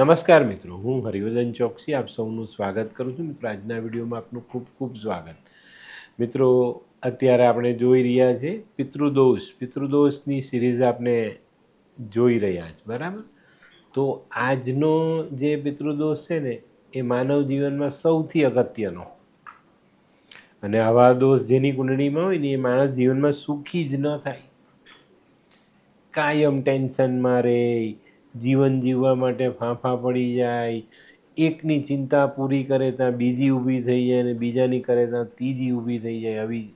નમસ્કાર મિત્રો, હું હરિવર્ધન ચોકસી આપ સૌનું સ્વાગત કરું છું. મિત્રો, આજના વિડીયોમાં આપનું ખૂબ ખૂબ સ્વાગત. મિત્રો, અત્યારે આપણે જોઈ રહ્યા છે પિતૃદોષ. પિતૃદોષની સિરીઝ આપણે જોઈ રહ્યા છે, બરાબર? તો આજનો જે પિતૃદોષ છે ને, એ માનવ જીવનમાં સૌથી અગત્યનો. અને આવા દોષ જેની કુંડળીમાં હોય ને, એ માણસ જીવનમાં સુખી જ ન થાય. કાયમ ટેન્શનમાં રહે જીવન જીવવા માટે ફાંફા પડી જાય, એકની ચિંતા પૂરી કરે ત્યાં બીજી ઊભી થઈ જાય અને બીજાની કરે ત્યાં ત્રીજી ઊભી થઈ જાય આવી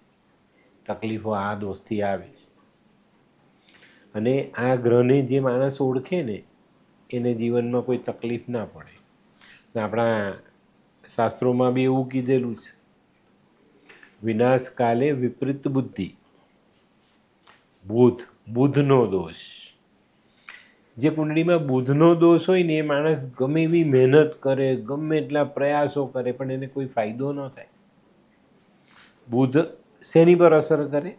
તકલીફો આ દોસ્તથી આવે છે. અને આ ગ્રહને જે માણસ ઓળખે ને, એને જીવનમાં કોઈ તકલીફ ના પડે. આપણા શાસ્ત્રોમાં બી એવું કીધેલું છે વિનાશ કાલે વિપરીત બુદ્ધિ બુધ બુધનો દોષ. જે કુંડળીમાં બુધનો દોષ હોય ને એ માણસ ગમે એવી મહેનત કરે, ગમે એટલા પ્રયાસો કરે, પણ એને કોઈ ફાયદો ન થાય. બુધ શેની પર અસર કરે?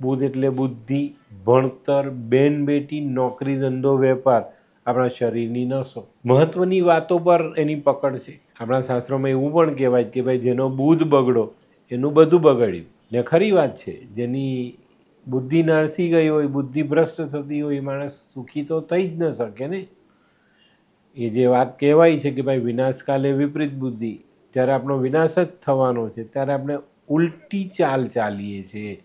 બુધ એટલે બુદ્ધિ, ભણતર બેન બેટી નોકરી, ધંધો, વેપાર. આપણા શરીરની નસો. મહત્વની વાતો પર એની પકડ છે. આપણા શાસ્ત્રોમાં એવું પણ કહેવાય કે ભાઈ, જેનો બુધ બગડો, એનું બધું બગડ્યું. ને ખરી વાત છે, જેની બુદ્ધિ નાસી ગઈ હોય, બુદ્ધિ ભ્રષ્ટ થતી હોય માણસ સુખી તો થઈ જ ન શકે ને. એ જે વાત કહેવાય છે કે ભાઈ વિનાશકાલે વિપરીત બુદ્ધિ, જ્યારે આપણો વિનાશ જ થવાનો છે, ત્યારે આપણે ઉલટી ચાલ ચાલીએ છીએ.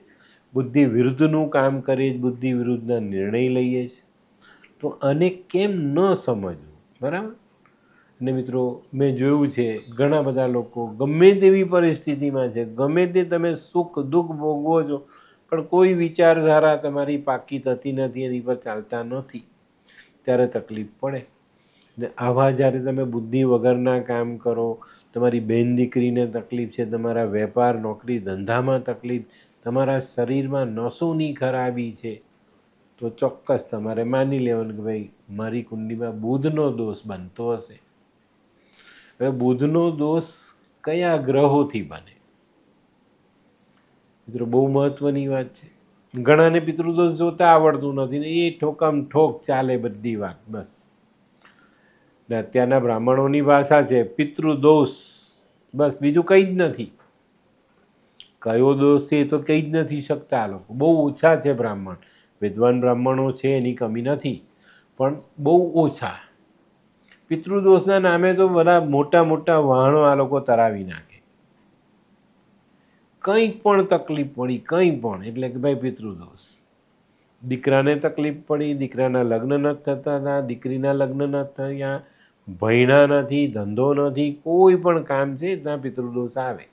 બુદ્ધિ વિરુદ્ધનું કામ કરીએ બુદ્ધિ વિરુદ્ધના નિર્ણય લઈએ છીએ તો આને કેમ ન સમજવું? બરાબર? અને મિત્રો, મેં જોયું છે, ઘણા બધા લોકો ગમે તેવી પરિસ્થિતિમાં છે, ગમે તે તમે સુખ દુઃખ ભોગવો છો પણ કોઈ વિચારધારા તમારી પાકી થતી નથી, એની પર ચાલતા નથી. ત્યારે તકલીફ પડે. ને આવા જ્યારે તમે બુદ્ધિ વગરના કામ કરો, તમારી બેન દીકરીને તકલીફ છે, તમારા વેપાર, નોકરી ધંધામાં તકલીફ, તમારા શરીરમાં નસોની ખરાબી છે, તો ચોક્કસ તમારે માની લેવાનું કે ભાઈ, મારી કુંડીમાં બુધનો દોષ બનતો હશે. હવે બુધનો દોષ કયા ગ્રહોથી બને? મિત્રો, બહુ મહત્વની વાત છે. ઘણાને પિતૃદોષ જોતા આવડતું નથી ને એ ઠોકમ ઠોક ચાલે બધી વાત, બસ. ને અત્યારના બ્રાહ્મણોની ભાષા છે પિતૃદોષ, બસ. બીજું કંઈ જ નથી. કયો દોષ છે એ તો કહી જ નથી શકતા આ લોકો. બહુ ઓછા છે બ્રાહ્મણ. વિદ્વાન બ્રાહ્મણો છે એની કમી નથી, પણ બહુ ઓછા. પિતૃદોષના નામે તો બધા મોટા મોટા વાહણો આ લોકો તરાવી નાખે. કંઈ પણ તકલીફ પડી, કંઈ પણ, એટલે કે ભાઈ પિતૃદોષ. દીકરાને તકલીફ પડી, દીકરાના લગ્ન નથી થતા હતા, દીકરીના લગ્ન નથી થયા ભૈણા નથી, ધંધો નથી, કોઈ પણ કામ છે, ત્યાં પિતૃદોષ આવે.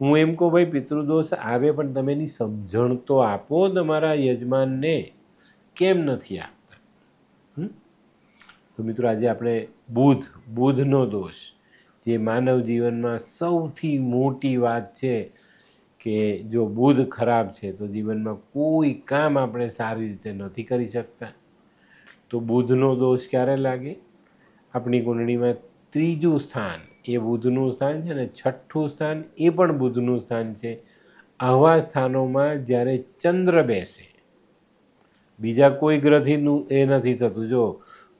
હું એમ કહું, ભાઈ, પિતૃદોષ આવે, પણ તમે એની સમજણ તો આપો તમારા યજમાનને. કેમ નથી આપતા? તો મિત્રો, આજે આપણે બુધ, બુધનો દોષ. જે માનવ જીવનમાં સૌથી મોટી વાત છે કે જો બુધ ખરાબ છે, તો જીવનમાં કોઈ કામ આપણે સારી રીતે નથી કરી શકતા. તો બુધનો દોષ ક્યારે લાગે? આપણી કુંડળીમાં ત્રીજું સ્થાન એ બુધનું સ્થાન છે ને છઠ્ઠું સ્થાન એ પણ બુધનું સ્થાન છે. આવા સ્થાનોમાં જ્યારે ચંદ્ર બેસે, બીજા કોઈ ગ્રહથી એ નથી થતું. જો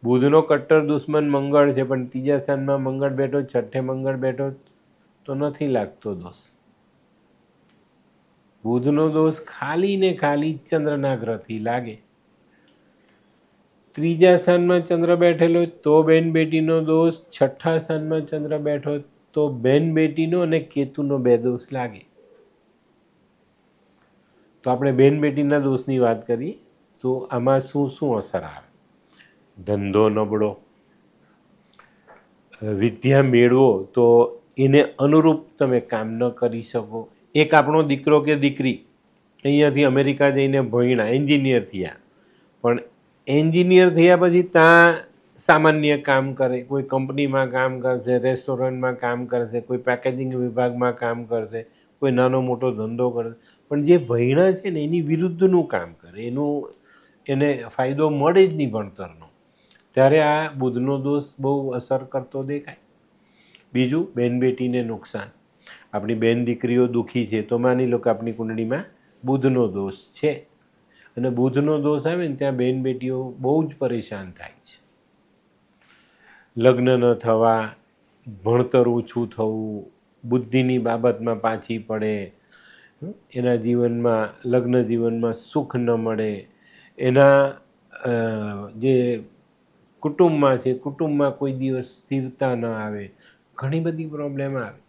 બુધનો કટ્ટર દુશ્મન મંગળ છે, પણ ત્રીજા સ્થાનમાં મંગળ બેઠો છઠ્ઠે મંગળ બેઠો તો નથી લાગતો દોષ. બુધનો દોષ ખાલી ને ખાલી ચંદ્રના ગ્રહથી લાગે. ત્રીજા સ્થાનમાં ચંદ્ર બેઠેલો તો બેન બેટીનો દોષ, છઠ્ઠા સ્થાનમાં ચંદ્ર બેઠો તો બેન બેટીનો અને કેતુનો બે દોષ લાગે. તો આપણે બેન બેટીના દોષની વાત કરીએ તો આમાં શું શું અસર આવે? ધંધો નબળો વિદ્યા મેળવો તો એને અનુરૂપ તમે કામ ન કરી શકો. એક આપણો દીકરો કે દીકરી, અહીંયાથી અમેરિકા જઈને ભણ્યા, એન્જિનિયર થયા. પણ એન્જિનિયર થયા પછી ત્યાં સામાન્ય કામ કરે, કોઈ કંપનીમાં કામ કરશે, રેસ્ટોરન્ટમાં કામ કરશે, કોઈ પેકેજિંગ વિભાગમાં કામ કરશે, કોઈ નાનો મોટો ધંધો કરશે. પણ જે ભણ્યા છે ને એની વિરુદ્ધનું કામ કરે. એનું એને ફાયદો મળે જ નહીં ભણતરનો. ત્યારે આ બુધનો દોષ બહુ અસર કરતો દેખાય. બીજું બેન બેટીને નુકસાન. આપણી બેન દીકરીઓ દુઃખી છે, તો માની લો કે આપણી કુંડળીમાં બુધનો દોષ છે. અને બુધનો દોષ આવે ને ત્યાં બેન બેટીઓ બહુ જ પરેશાન થાય છે. લગ્ન ન થવા, ભણતર ઓછું થવું, બુદ્ધિની બાબતમાં પાછી પડે, એના જીવનમાં, લગ્ન જીવનમાં સુખ ન મળે, એના જે કુટુંબમાં છે, કુટુંબમાં કોઈ દિવસ સ્થિરતા ન આવે, ઘણી બધી પ્રોબ્લેમ આવે.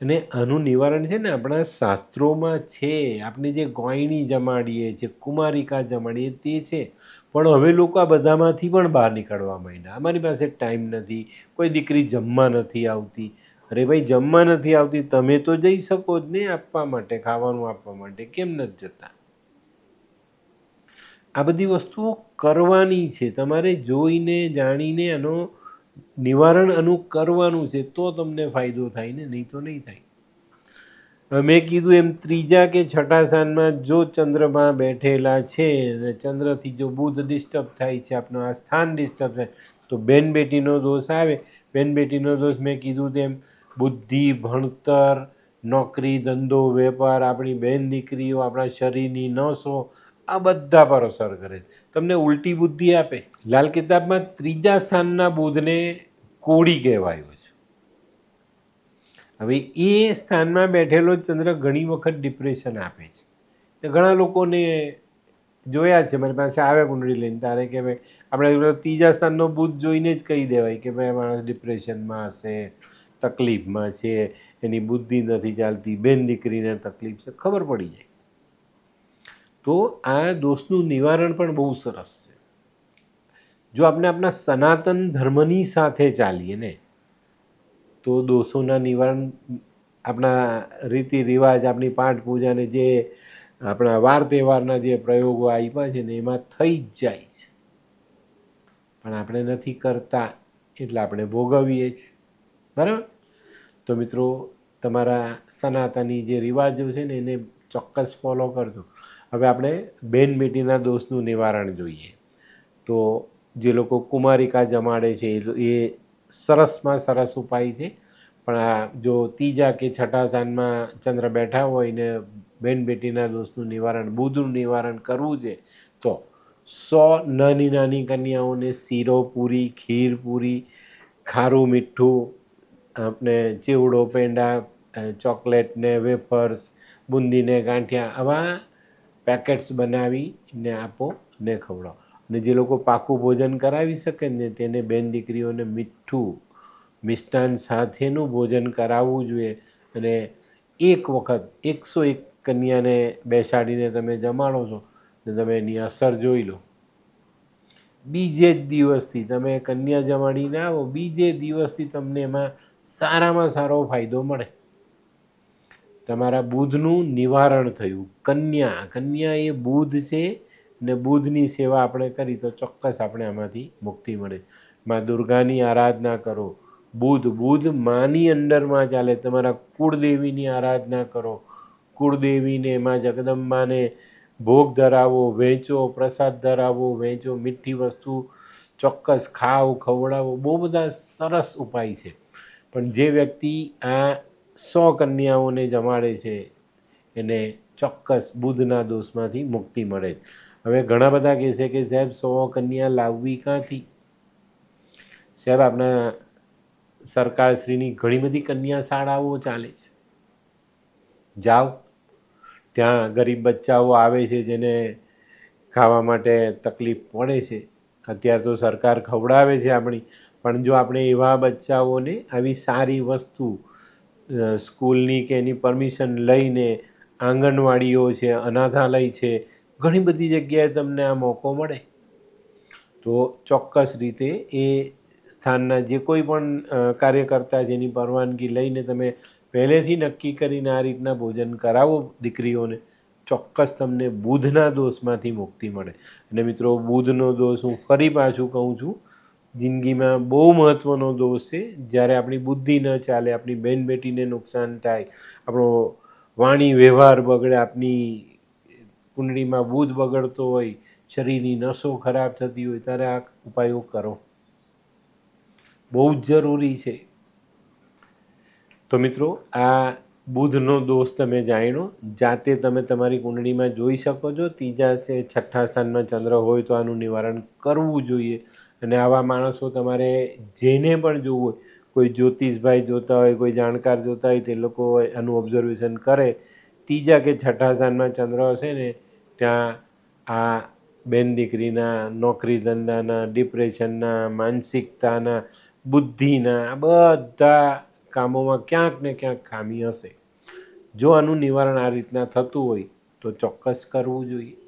અને આનું નિવારણ છે ને આપણા શાસ્ત્રોમાં છે, આપણે જે ગોયણી જમાડીએ છે કુમારિકા જમાડીએ તે છે. પણ હવે લોકો આ બધામાંથી પણ બહાર નીકળવા માંડ્યા. અમારી પાસે ટાઈમ નથી, કોઈ દીકરી જમવા નથી આવતી. અરે ભાઈ, જમવા નથી આવતી, તમે તો જઈ શકો જ ને આપવા માટે, ખાવાનું આપવા માટે, કેમ નથી જતા? આ બધી વસ્તુઓ કરવાની છે. તમારે જોઈને, જાણીને આનો નિવારણ આનું કરવાનું છે તો તમને ફાયદો થાય ને, નહીં તો નહીં થાય. મેં કીધું એમ ત્રીજા કે છઠ્ઠા સ્થાનમાં જો ચંદ્રમાં બેઠેલા છે અને ચંદ્રથી જો બુધ ડિસ્ટર્બ થાય છે આપણું આ સ્થાન ડિસ્ટર્બ થાય, તો બેન બેટીનો દોષ આવે. બેન બેટીનો દોષ મેં કીધું તેમ બુદ્ધિ, ભણતર, નોકરી, ધંધો, વેપાર, આપણી બેન દીકરીઓ, આપણા શરીરની નસો આ બધા પર અસર કરે છે. તમને ઉલટી બુદ્ધિ આપે. લાલ કિતાબમાં ત્રીજા સ્થાનના બુધને કોળી કહેવાયો છે. હવે એ સ્થાનમાં બેઠેલો ચંદ્ર ઘણી વખત ડિપ્રેશન આપે છે. ઘણા લોકોને જોયા છે, મારી પાસે આવે કુંડળી લઈને. તારે કે ભાઈ, આપણે ત્રીજા સ્થાનનો બુધ જોઈને જ કહી દેવાય કે ભાઈ માણસ ડિપ્રેશનમાં હશે, તકલીફમાં છે, એની બુદ્ધિ નથી ચાલતી, બેન દીકરીને તકલીફ છે, ખબર પડી જાય. તો આ દોષનું નિવારણ પણ બહુ સરસ છે. જો આપણે આપણા સનાતન ધર્મની સાથે ચાલીએ ને, તો દોષોના નિવારણ આપણા રીતિ રિવાજ, આપણી પાઠ પૂજાને જે આપણા વાર તહેવારના જે પ્રયોગો આપ્યા છે ને, એમાં થઈ જ જાય છે. પણ આપણે નથી કરતા એટલે આપણે ભોગવીએ જ બરાબર? તો મિત્રો, તમારા સનાતની જે રિવાજો છે ને, એને ચોક્કસ ફોલો કરજો. હવે આપણે બેન બેટીના દોષનું નિવારણ જોઈએ. તો જે લોકો કુમારિકા જમાડે છે, એ સરસમાં સરસ ઉપાય છે. પણ આ જો ત્રીજા કે છઠ્ઠા સ્થાનમાં ચંદ્ર બેઠા હોય ને બેન બેટીના દોષનું નિવારણ બુધનું નિવારણ કરવું છે, તો સો નાની નાની કન્યાઓને શીરો પૂરી, ખીર પૂરી, ખારું મીઠું આપણે ચેવડો પેંડા ચોકલેટને વેફર્સ, બુંદીને ગાંઠિયા, આવા પેકેટ્સ બનાવીને આપો ને ખવડાવો. અને જે લોકો પાકું ભોજન કરાવી શકે ને તેને બેન દીકરીઓને મીઠું, મિષ્ટાન સાથેનું ભોજન કરાવવું જોઈએ. અને એક વખત એકસો એક કન્યાને બેસાડીને તમે જમાડો છો, ને તમે એની અસર જોઈ લો. બીજે જ દિવસથી તમે કન્યા જમાડીને આવો, બીજે દિવસથી તમને એમાં સારામાં સારો ફાયદો મળે. તમારા બુધનું નિવારણ થયું. કન્યા કન્યા એ બુધ છે ને બુધની સેવા આપણે કરી તો ચોક્કસ આપણે આમાંથી મુક્તિ મળે. માં દુર્ગાની આરાધના કરો. બુધ બુધ માની અંડરમાં ચાલે. તમારા કુળદેવીની આરાધના કરો. કુળદેવીને એમાં જગદંબાને ભોગ ધરાવો, વેચો, પ્રસાદ ધરાવો, વેચો, મીઠી વસ્તુ, ચોક્કસ ખાવ, ખવડાવો. બહુ બધા સરસ ઉપાય છે. પણ જે વ્યક્તિ આ સો કન્યાઓને જમાડે છે એને ચોક્કસ બુદ્ધના દોષમાંથી મુક્તિ મળે. હવે ઘણા બધા કહે છે કે સાહેબ, સો કન્યા લાવવી ક્યાંથી સાહેબ, આપણા સરકારશ્રીની ઘણી બધી કન્યા શાળાઓ ચાલે છે. જાઓ. ત્યાં ગરીબ બચ્ચાઓ આવે છે જેને ખાવા માટે તકલીફ પડે છે. અત્યારે તો સરકાર ખવડાવે છે આપણી. પણ જો આપણે એવા બચ્ચાઓને આવી સારી વસ્તુ સ્કૂલની કે એની પરમિશન લઈને આંગણવાડીઓ છે, અનાથાલય છે, ઘણી બધી જગ્યાએ તમને આ મોકો મળે. તો ચોક્કસ રીતે એ સ્થાનના જે કોઈ પણ કાર્યકર્તા જેની પરવાનગી લઈને તમે પહેલેથી નક્કી કરીને આ રીતના ભોજન કરાવો દીકરીઓને, ચોક્કસ તમને બુધના દોષમાંથી મુક્તિ મળે. અને મિત્રો, બુધનો દોષ હું ફરી પાછું કહું છું જિંદગીમાં બહુ મહત્ત્વનો દોષ છે. જ્યારે આપણી બુદ્ધિ ન ચાલે, આપણી બેન બેટીને નુકસાન થાય, આપણો વાણી વ્યવહાર બગડે, આપની કુંડળીમાં બુધ બગડતો હોય, શરીરની નસો ખરાબ થતી હોય, ત્યારે આ ઉપાયો કરો. બહુ જ જરૂરી છે. તો મિત્રો, આ બુધનો દોષ તમે જાણ્યો. જાતે તમે તમારી કુંડળીમાં જોઈ શકો છો. ત્રીજા છે, છઠ્ઠા સ્થાનમાં ચંદ્ર હોય તો આનું નિવારણ કરવું જોઈએ. અને આવા માણસો તમારે જેને પણ જોવું હોય, કોઈ જ્યોતિષભાઈ જોતા હોય, કોઈ જાણકાર જોતા હોય, તે લોકો આનું ઓબ્ઝર્વેશન કરે. ત્રીજા કે છઠ્ઠા સ્થાનમાં ચંદ્ર હશે ને, ત્યાં આ બેન દીકરીના નોકરી ધંધાના ડિપ્રેશનના માનસિકતાના, બુદ્ધિના, આ બધા કામોમાં ક્યાંક ને ક્યાંક ખામી હશે. જો આનું નિવારણ આ રીતના થતું હોય, તો ચોક્કસ કરવું જોઈએ.